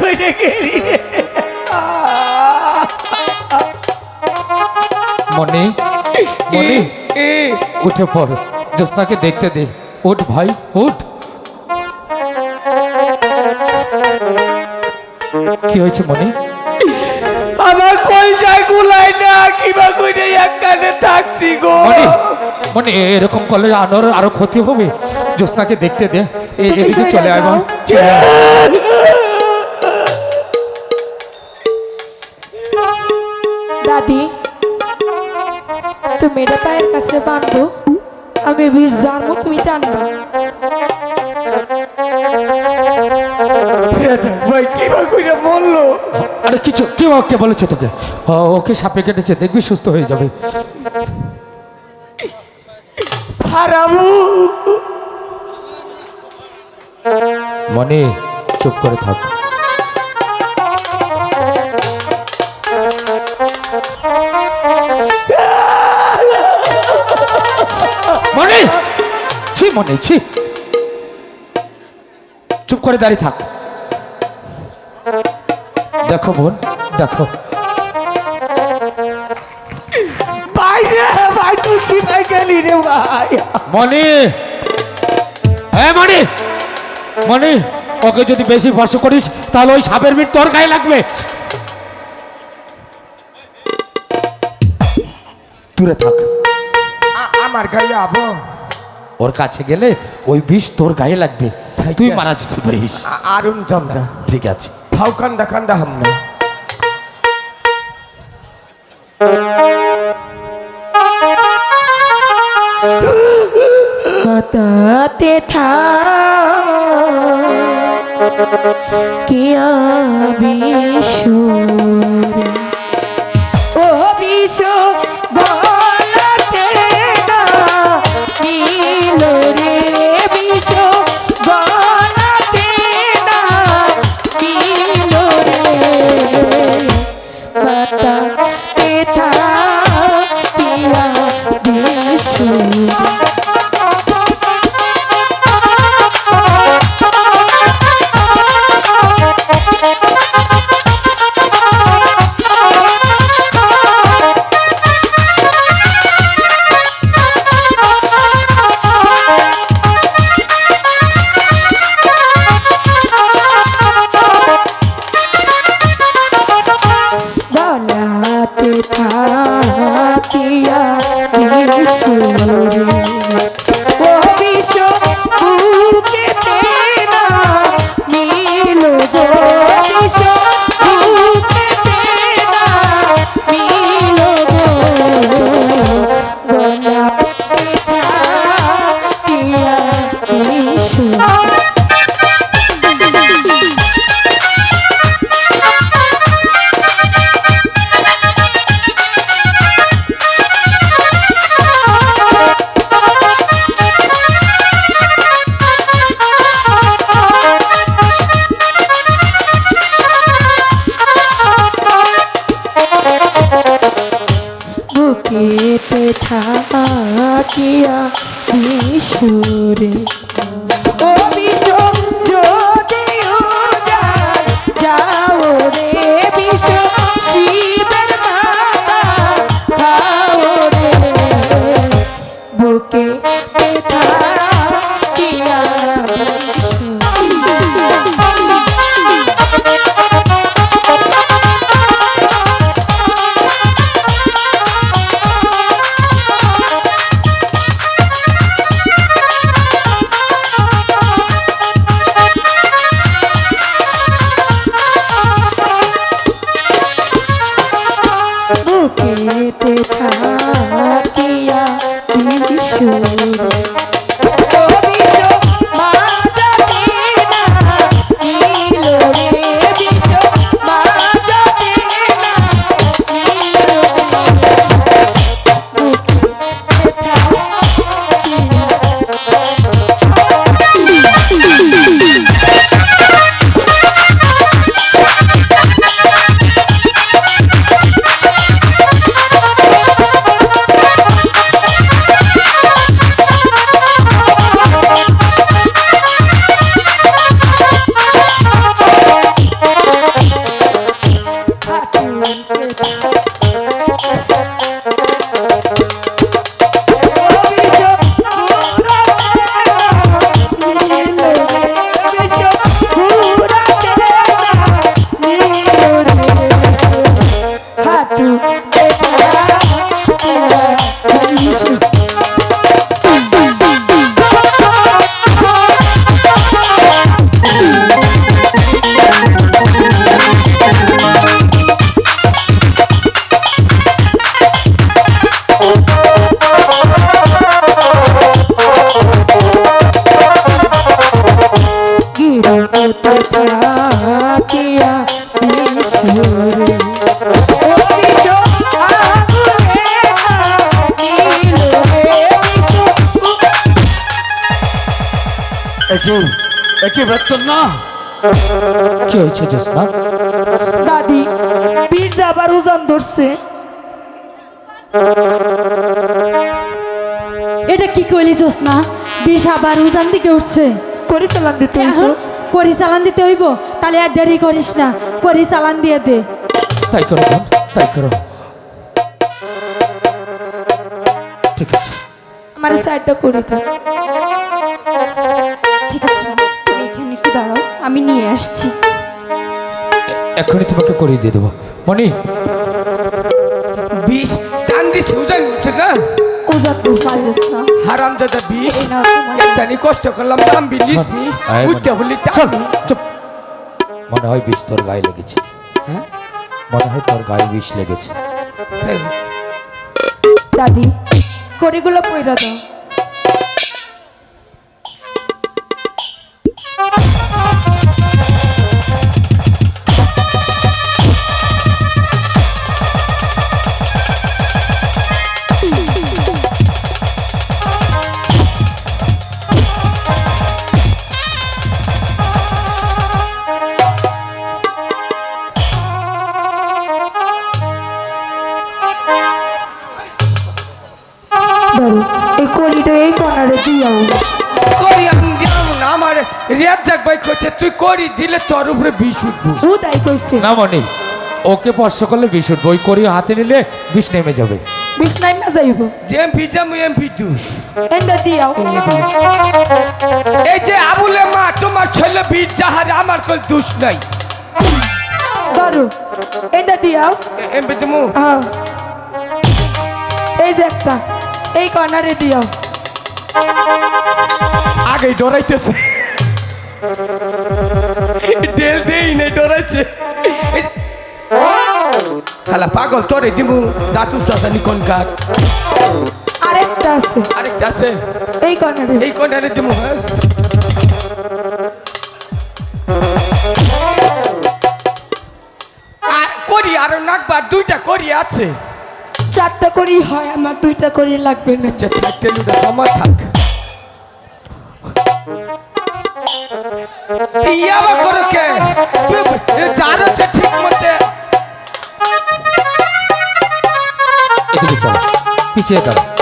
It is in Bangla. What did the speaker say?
কইরে গেলি। রে মনি মনি উঠে পড়। জ্যোৎস্নাকে দেখতে দে। উঠ ভাই উঠ। কি হয়েছে মনি আমার কলজায় গুলাই না? কিবা কইরে এক কানে থাকছি গো। মনি মনি এরকম করলে আনোর আরও ক্ষতি হবে। জ্যোৎস্নাকে দেখতে দে। এদিকে চলে আয় মা। দাদি তুমি এটা পায়ের কাছে বাঁধো আমি বিষ জানব তুমি টানবা ভাই কিবা কইরে মরলো আরে কিছু কেউ ওকে বলেছে তোকে? ওকে সাপে কেটেছে দেখবি সুস্থ হয়ে যাবে। হারামু। মনে চুপ করে থাক। মনে ছি মনে ছি। চুপ করে দাঁড়িয়ে থাক। দেখো বোন দেখো। ভাই তুই কিবাই গেলি রে ভাই? মনি। হ্যাঁ মনি। মনি ওকে যদি বেশি স্পর্শ করিস তাহলে ওই সাপের মিট তোর গায়ে লাগবে। দূরে থাক। আমার গায়ে আবো ওর কাছে গেলে ওই বিষ তোর গায়ে লাগবে। তুই মারা যেতে পারিস। আরুন জমদা। ঠিক আছে। ফাউ কান্দা কান্দা হামনা বাতাতে থা কিয়া বিশুরা বুকেতে থাকিয়া বিশুরে একই একই বেতন না কি হয়েছে জ্যোৎস্না দাদি বীর যাবার ওজন ধরছে। এটা কি কইলি না বিষ আবার উজান দিকে উঠছে। করে চালান দিতে এখন? করি চালান দিতে হইব? তাহলে আর দেরি করিস না। করি চালান দিয়ে দে। তাই করো বোন তাই করো। ঠিক আছে। আমার সাইডটা করে দাও আমি নিয়ে আসছি। এখনই তোমাকে করিয়ে দিয়ে দেবো। মনি বিষ। টান দিছি উজান উঠছে গা। ওজন ধরছে না। হারাম দাদা বিষ জানি কষ্ট করলাম নাম বিলিস নি। উঠতে। বলি চল। টান চুপ মনে হয় বিষ তোর গায়ে লেগেছে। হ্যাঁ? মনে হয় তোর গায়ে বিষ লেগেছে। দাদি করিগুলো পয়রা দাও। করি আমি দিলাম না আমার রিয়াজ ভাই তুই করি দিলে তোর উপরে বিষ উঠবো। ও তাই কইছে। না মনি ওকে স্পর্শ করলে বিষ উঠবে। ওই করি হাতে নিলে বিষ নেমে যাবে। না যাইব। এন্ডা এই যে আবুলে মা তোমার ছেলে বীর যাহারে আমার কোল দুষ নাই। ধরো। এন্ডা দিয়াও। এমপি তুমি। এই যে একটা এই কর্নারে দিয়াও। আগে ডরাইতেছে। ডেল দেই নাই ডরাইছে। হালা পাগল তোরে দিমু দাতু সাজানি কোন কাক আরেকটা আছে। আরেকটা আছে? এই কর্নারে। এই কোনটারে দিমু হ্যাঁ। করি আর নাকবার দুইটা করি আছে। চারটা করি হয় আমার দুইটা করি লাগবে না। থাকতে জমা থাক। ইয়াবা করো কে? যার হচ্ছে ঠিক মতে। এদিকে চলো পিছিয়ে দাও